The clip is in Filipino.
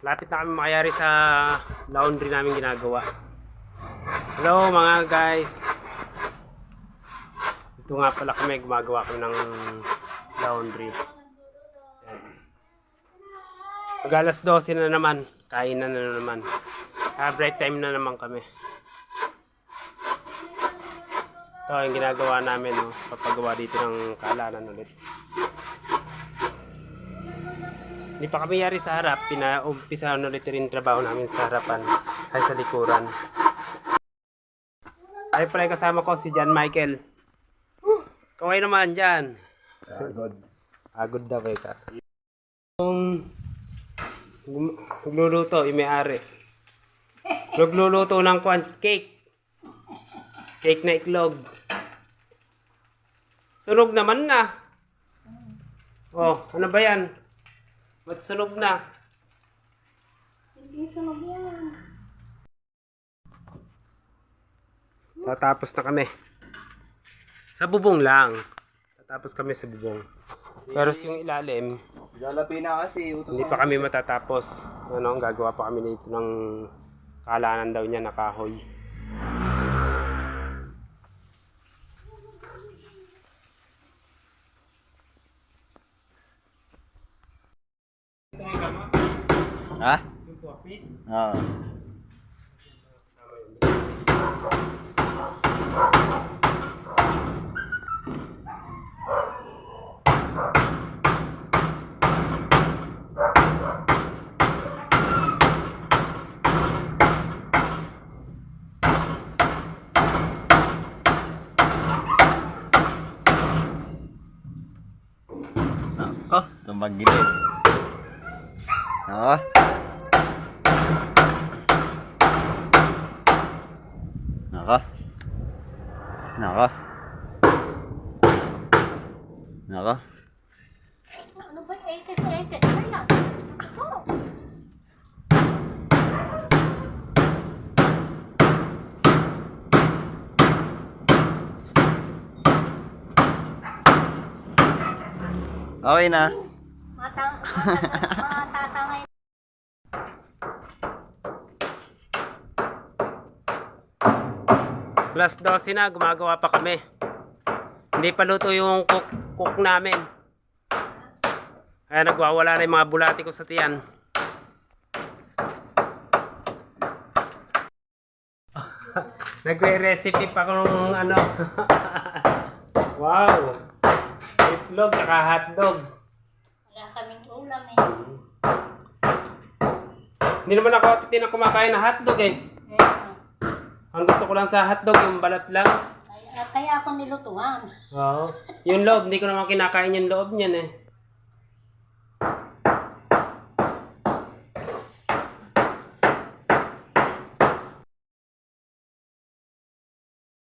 Lapit na kami makayari sa laundry namin ginagawa. Hello mga guys. Ito nga pala kami, gumagawa kami ng laundry. Pag alas 12 na naman, kain na na naman. Ah, time na naman kami. Ito ang ginagawa namin, no? papagawa dito ng kaalanan ulit. Hindi pa kami yari sa harap, pinaumpisa ulit rin trabaho namin sa harapan ay sa likuran. Ay pala kasama ko si John Michael. Kaway naman dyan. Agod. Agod daw eh ka. Nagluluto, yung may-ari. Nagluluto ng kwan, cake. Cake na iklog. Sunog naman na. Oh, ano ba yan? Ba't sunog na? Hindi sunog yan. Tatapos na kami. Sa bubong lang. Tatapos kami sa bubong. Pero yung ilalim, Lalapi na kasi. Utos Hindi pa kami matatapos. Ano, gagawa pa kami dito ng kalanan daw niya na kahoy. Ha? Oo. Ako, tumagilid. Oo. Naka. Naka. Naka. Ano ba? Ekes, ekes. Ay lang. Ito. Okay na. Matang, matatangay. Plus 12 na, gumagawa pa kami. Hindi pa luto yung cook, cook namin. Kaya nagwawala na yung mga bulati ko sa tiyan. Nagre-recipe pa kung ano. wow! Itlog, saka hotdog. Wala kaming ulam eh. Hindi naman ako hindi na kumakain ng hotdog eh. Eh, Ang gusto ko lang sa hotdog, yung balat lang. Kaya, kaya ako nilutuan. Oo. Yung loob, hindi ko naman kinakain yung loob niyan eh.